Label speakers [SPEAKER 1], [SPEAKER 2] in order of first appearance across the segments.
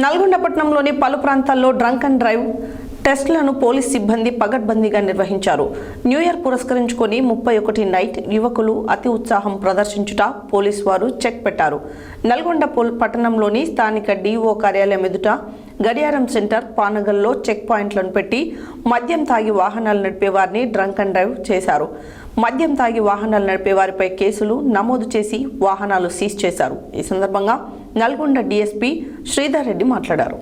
[SPEAKER 1] నల్గొండ పట్టణంలోని పలు ప్రాంతాల్లో డ్రంక్ అండ్ డ్రైవ్ టెస్టులను పోలీస్ సిబ్బంది పగడ్బందీగా నిర్వహించారు. న్యూ ఇయర్ పురస్కరించుకొని ముప్పై ఒకటి నైట్ యువకులు అతి ఉత్సాహం ప్రదర్శించుట పోలీస్ వారు చెక్ పెట్టారు. నల్గొండ పోల్ పట్టణంలోని స్థానిక డీఓ కార్యాలయం ఎదుట గడియారం సెంటర్ పానగల్లో చెక్ పాయింట్లను పెట్టి మద్యం తాగి వాహనాలు నడిపే వారిని డ్రంక్ అండ్ డ్రైవ్ చేశారు. మద్యం తాగి వాహనాలు నడిపే వారిపై కేసులు నమోదు చేసి వాహనాలు సీజ్ చేశారు. ఈ సందర్భంగా నల్గొండ డీఎస్పీ శ్రీధర్ రెడ్డి మాట్లాడారు.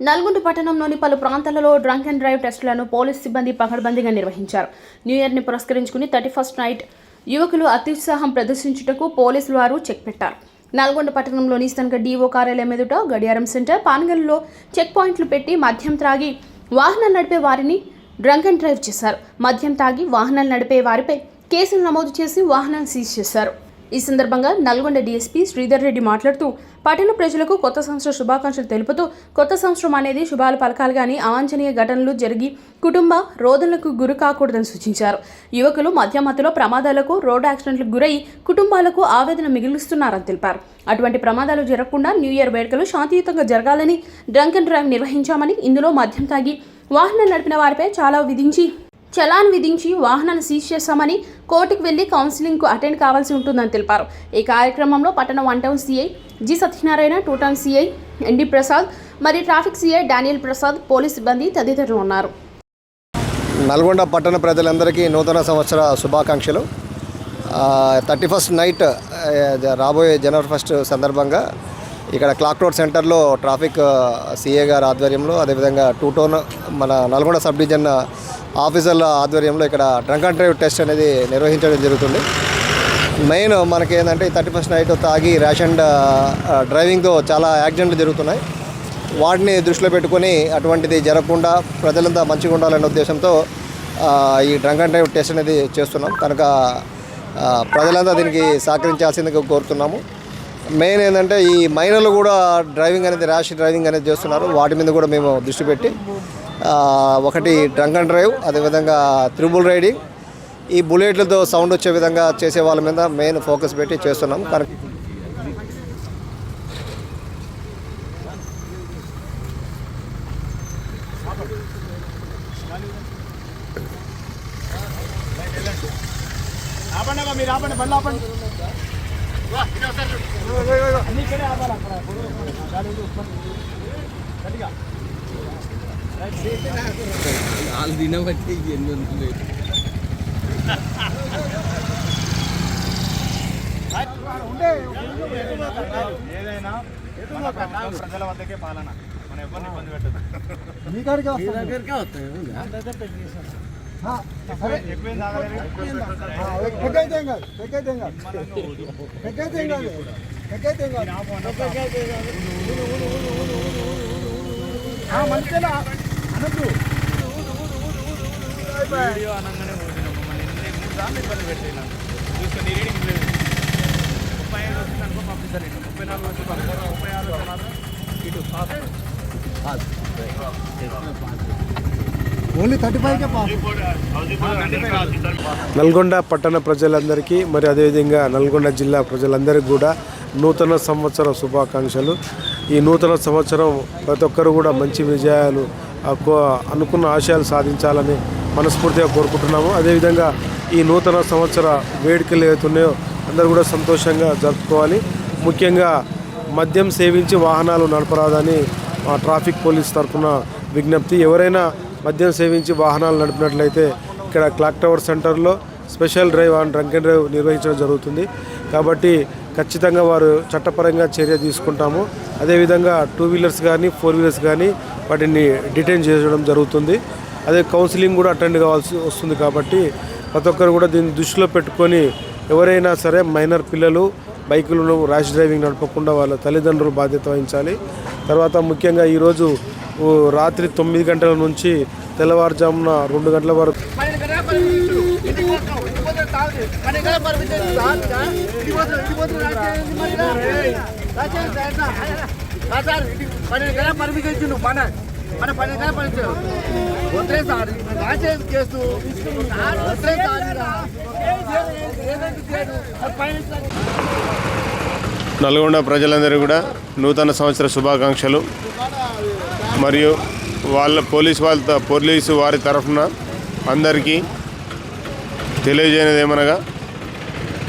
[SPEAKER 2] నల్గొండ పట్టణంలోని పలు ప్రాంతాలలో డ్రంక్ అండ్ డ్రైవ్ టెస్టులను పోలీస్ సిబ్బంది పకడ్బందీగా నిర్వహించారు. న్యూ ఇయర్ని పురస్కరించుకుని థర్టీ ఫస్ట్ నైట్ యువకులు అత్యుత్సాహం ప్రదర్శించుటకు పోలీసులు వారు చెక్ పెట్టారు. నల్గొండ పట్టణంలోని స్థానిక డీఓ కార్యాలయం ఎదుట గడియారం సెంటర్ పానగల్లో చెక్ పాయింట్లు పెట్టి మద్యం త్రాగి వాహనాలు నడిపే వారిని డ్రంక్ అండ్ డ్రైవ్ చేశారు. మద్యం తాగి వాహనాలు నడిపే వారిపై కేసులు నమోదు చేసి వాహనాలు సీజ్ చేశారు. ఈ సందర్భంగా నల్గొండ డీఎస్పీ శ్రీధర్ రెడ్డి మాట్లాడుతూ పట్టణ ప్రజలకు కొత్త సంవత్సర శుభాకాంక్షలు తెలుపుతూ కొత్త సంవత్సరం అనేది శుభాలు పలకాలు కానీ అవాంఛనీయ ఘటనలు జరిగి కుటుంబ రోదనలకు గురి కాకూడదని సూచించారు. యువకులు మధ్యమతిలో ప్రమాదాలకు రోడ్డు యాక్సిడెంట్లకు గురై కుటుంబాలకు ఆవేదన మిగిలిస్తున్నారని తెలిపారు. అటువంటి ప్రమాదాలు జరగకుండా న్యూ ఇయర్ వేడుకలు శాంతియుతంగా జరగాలని డ్రంక్ అండ్ డ్రైవ్ నిర్వహించామని ఇందులో మద్యం తాగి వాహనం నడిపిన వారిపై చాలా విధించి చలాన్ విధించి వాహనాలు సీజ్ చేస్తామని కోర్టుకు వెళ్ళి కౌన్సిలింగ్కు అటెండ్ కావాల్సి ఉంటుందని తెలిపారు. ఈ కార్యక్రమంలో పట్టణ one town CI G Satyanarayana two town CI ND Prasad మరియు traffic CI Daniel Prasad police సిబ్బంది తదితరులు ఉన్నారు.
[SPEAKER 3] నల్గొండ పట్టణ ప్రజలందరికీ నూతన సంవత్సర శుభాకాంక్షలు. థర్టీ ఫస్ట్ నైట్ రాబోయే జనవరి ఫస్ట్ సందర్భంగా ఇక్కడ క్లాక్ రోడ్ సెంటర్లో ట్రాఫిక్ సీఏ గారి ఆధ్వర్యంలో అదేవిధంగా టూ టోన్ మన నల్గొండ సబ్ డివిజన్ ఆఫీసర్ల ఆధ్వర్యంలో ఇక్కడ డ్రంక్ అండ్ డ్రైవ్ టెస్ట్ అనేది నిర్వహించడం జరుగుతుంది. మెయిన్ మనకి ఏంటంటే థర్టీ ఫస్ట్ నైట్ తాగి ర్యాష్ అండ్ డ్రైవింగ్తో చాలా యాక్సిడెంట్లు జరుగుతున్నాయి. వాటిని దృష్టిలో పెట్టుకొని అటువంటిది జరగకుండా ప్రజలంతా మంచిగా ఉండాలనే ఉద్దేశంతో ఈ డ్రంక్ అండ్ డ్రైవ్ టెస్ట్ అనేది చేస్తున్నాం. కనుక ప్రజలంతా దీనికి సహకరించాల్సిందిగా కోరుతున్నాము. మెయిన్ ఏంటంటే ఈ మైనర్లు కూడా డ్రైవింగ్ అనేది ర్యాష్ డ్రైవింగ్ అనేది చేస్తున్నారు. వాటి మీద కూడా మేము దృష్టి పెట్టి ఒకటి డ్రంక్ అండ్ డ్రైవ్ అదేవిధంగా త్రిబుల్ రైడింగ్. ఈ బుల్లెట్లతో సౌండ్ వచ్చే విధంగా చేసే వాళ్ళ మీద మెయిన్ ఫోకస్ పెట్టి చేస్తున్నాం.
[SPEAKER 4] కరెక్ట్ మీరు ఆపండి బండి ఆపండి. అన్ని ఇక్కడే ఆపాలి అక్కడ గట్టిగా
[SPEAKER 5] వాళ్ళు తినబట్టి ఎన్ని వందలు
[SPEAKER 4] ఉండే ఏదైనా మన ప్రభుత్వం ప్రజల వద్దకే పాలన మన ఎవరిని ఇబ్బంది పెట్టదు
[SPEAKER 5] మీ దగ్గరికే వస్తాయి
[SPEAKER 4] ఎక్కువేం తాగలేదు మంచిగా అనద్దు వీడియో అనగానే మమ్మల్ని ఎన్ని మూడు సార్లు ఇబ్బంది చూసుకొని రీడింగ్ లేదు ముప్పై ఐదు వచ్చింది అనుకో పంపిస్తారు ఇటు ముప్పై నాలుగు వచ్చి పంపిస్తారు ముప్పై ఆరు వచ్చి మాత్రం ఇటు
[SPEAKER 6] నల్గొండ పట్టణ ప్రజలందరికీ మరి అదేవిధంగా నల్గొండ జిల్లా ప్రజలందరికీ కూడా నూతన సంవత్సర శుభాకాంక్షలు. ఈ నూతన సంవత్సరం ప్రతి ఒక్కరు కూడా మంచి విజయాలు అనుకున్న ఆశయాలు సాధించాలని మనస్ఫూర్తిగా కోరుకుంటున్నాము. అదేవిధంగా ఈ నూతన సంవత్సర వేడుకలు ఏవైతున్నాయో అందరూ కూడా సంతోషంగా జరుపుకోవాలి. ముఖ్యంగా మద్యం సేవించి వాహనాలు నడపరాదని ట్రాఫిక్ పోలీస్ తరఫున విజ్ఞప్తి. ఎవరైనా మద్యం సేవించి వాహనాలు నడిపినట్లయితే ఇక్కడ క్లాక్ టవర్ సెంటర్లో special drive on drunk and drive నిర్వహించడం జరుగుతుంది. కాబట్టి ఖచ్చితంగా వారు చట్టపరంగా చర్య తీసుకుంటాము. అదేవిధంగా టూ వీలర్స్ కానీ ఫోర్ వీలర్స్ కానీ వాటిని డిటైన్ చేయడం జరుగుతుంది. అదే కౌన్సిలింగ్ కూడా అటెండ్ కావాల్సి వస్తుంది కాబట్టి ప్రతి ఒక్కరు కూడా దీన్ని దృష్టిలో పెట్టుకొని ఎవరైనా సరే మైనర్ పిల్లలు బైకులను ర్యాష్ డ్రైవింగ్ నడపకుండా వాళ్ళ తల్లిదండ్రులు బాధ్యత వహించాలి. తర్వాత ముఖ్యంగా ఈరోజు రాత్రి తొమ్మిది గంటల నుంచి తెల్లవారుజామున రెండు గంటల వరకు
[SPEAKER 7] పర్మిషన్ ఇచ్చిండు మన. మన పని కదా సార్ రాసేది కేసు. సార్
[SPEAKER 8] నల్గొండ ప్రజలందరూ కూడా నూతన సంవత్సర శుభాకాంక్షలు. మరియు వాళ్ళ పోలీస్ వాళ్ళ పోలీసు వారి తరఫున అందరికీ తెలియజేయనిది ఏమనగా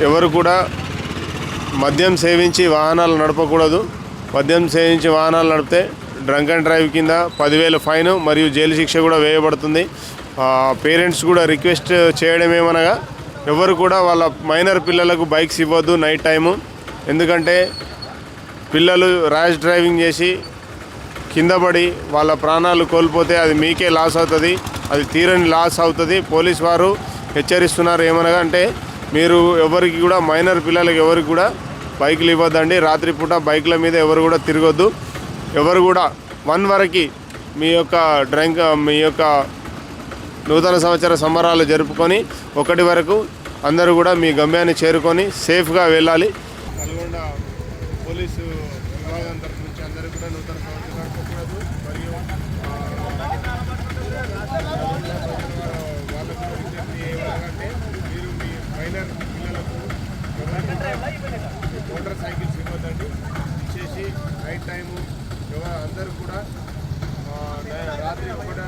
[SPEAKER 8] ఎవరు కూడా మద్యం సేవించి వాహనాలు నడపకూడదు. మద్యం సేవించి వాహనాలు నడిపితే డ్రంక్ అండ్ డ్రైవ్ కింద పదివేల ఫైన్ మరియు జైలు శిక్ష కూడా వేయబడుతుంది. పేరెంట్స్ కూడా రిక్వెస్ట్ చేయడం ఏమనగా ఎవరు కూడా వాళ్ళ మైనర్ పిల్లలకు బైక్స్ ఇవ్వద్దు నైట్ టైము. ఎందుకంటే పిల్లలు ర్యాష్ డ్రైవింగ్ చేసి కింద పడి వాళ్ళ ప్రాణాలు కోల్పోతే అది మీకే లాస్ అవుతుంది. అది తీరని లాస్ అవుతుంది. పోలీస్ వారు హెచ్చరిస్తున్నారు. ఏమనగా అంటే మీరు ఎవరికి కూడా మైనర్ పిల్లలకి ఎవరికి కూడా బైకులు ఇవ్వద్దండి. రాత్రిపూట బైకుల మీద ఎవరు కూడా తిరగొద్దు. ఎవరు కూడా వన్ వరకు మీ యొక్క డ్రంక్ మీ యొక్క నూతన సంవత్సర సంబరాలు జరుపుకొని ఒకటి వరకు అందరూ కూడా మీ గమ్యాన్ని చేరుకొని సేఫ్గా వెళ్ళాలి. నల్గొండ పోలీసు విభాగం తరఫు నుంచి అందరూ కూడా నూతన సంవత్సరాలు మరియు విజ్ఞప్తి ఏమనగానే మీరు మీ మైనర్ పిల్లలకు మోటార్ సైకిల్స్ ఇవ్వద్దండి ఇచ్చేసి నైట్ టైము ఎవరు అందరూ కూడా రాత్రి కూడా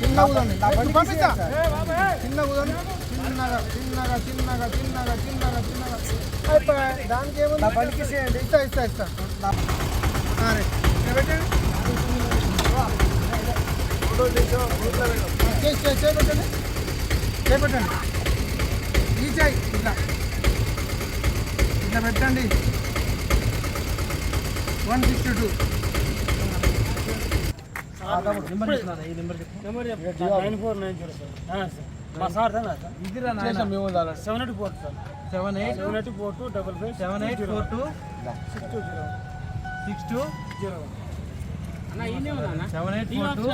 [SPEAKER 7] చిన్నగా ఊదండి పంపిస్తా. చిన్నగా ఊదండి చిన్నగా చిన్నగా చిన్నగా చిన్నగా చిన్నగా చిన్నగా. అయిపోయి దానికి ఏముంది? పలికిసేయండి ఇస్తా ఇస్తా ఇస్తా. సరే పెట్టండి చేసి చేసి చేపెట్టండి చేపెట్టండి ఈ చేయి ఇట్లా. ఇట్లా పెట్టండి. One sixty two. Seven. Eight four seven eight seven eight four two double five seven eight four two six two zero. Six two zero. Seven eight four two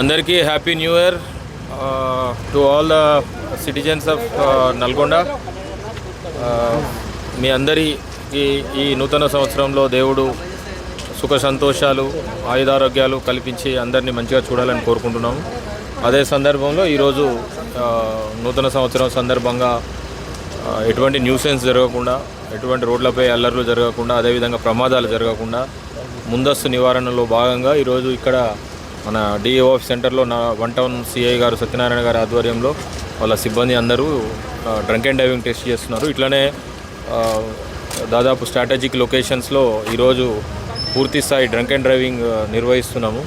[SPEAKER 9] అందరికీ happy new year to all the citizens of Nalgonda. మీ అందరికీ ఈ నూతన సంవత్సరంలో దేవుడు సుఖ సంతోషాలు ఆయుధారోగ్యాలు కల్పించి అందరినీ మంచిగా చూడాలని కోరుకుంటున్నాము. అదే సందర్భంలో ఈరోజు నూతన సంవత్సరం సందర్భంగా ఎటువంటి న్యూసెన్స్ జరగకుండా ఎటువంటి రోడ్లపై అల్లర్లు జరగకుండా అదేవిధంగా ప్రమాదాలు జరగకుండా ముందస్తు నివారణలో భాగంగా ఈరోజు ఇక్కడ మన డిఏ ఆఫీస్ సెంటర్లో నా వన్ టౌన్ సిఐ గారు సత్యనారాయణ గారి ఆధ్వర్యంలో వాళ్ళ సిబ్బంది అందరూ డ్రంక్ అండ్ డ్రైవింగ్ టెస్ట్ చేస్తున్నారు. ఇట్లనే దాదాపు స్ట్రాటజిక్ లొకేషన్స్లో ఈరోజు పూర్తి స్థాయి డ్రంక్ అండ్ డ్రైవింగ్ నిర్వహిస్తున్నాము.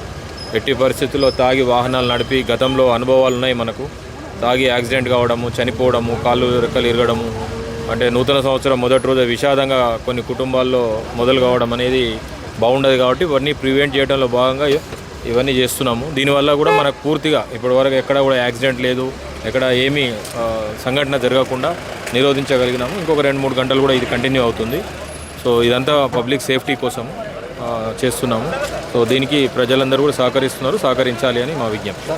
[SPEAKER 9] ఎట్టి పరిస్థితుల్లో తాగి వాహనాలు నడిపి గతంలో అనుభవాలు ఉన్నాయి మనకు. తాగి యాక్సిడెంట్ కావడము చనిపోవడము కాళ్ళు రెక్కలు ఇరగడము అంటే నూతన సంవత్సరం మొదటి రోజు విషాదంగా కొన్ని కుటుంబాల్లో మొదలు కావడం అనేది బాగుండదు కాబట్టి ఇవన్నీ ప్రివెంట్ చేయడంలో భాగంగా ఇవన్నీ చేస్తున్నాము. దీనివల్ల కూడా మనకు పూర్తిగా ఇప్పటివరకు ఎక్కడ కూడా యాక్సిడెంట్ లేదు ఎక్కడ ఏమీ సంఘటన జరగకుండా నిరోధించగలిగినాము. ఇంకొక రెండు మూడు గంటలు కూడా ఇది కంటిన్యూ అవుతుంది. సో ఇదంతా పబ్లిక్ సేఫ్టీ కోసం చేస్తున్నాము. సో దీనికి ప్రజలందరూ కూడా సహకరిస్తున్నారు సహకరించాలి అని మా విజ్ఞప్తి.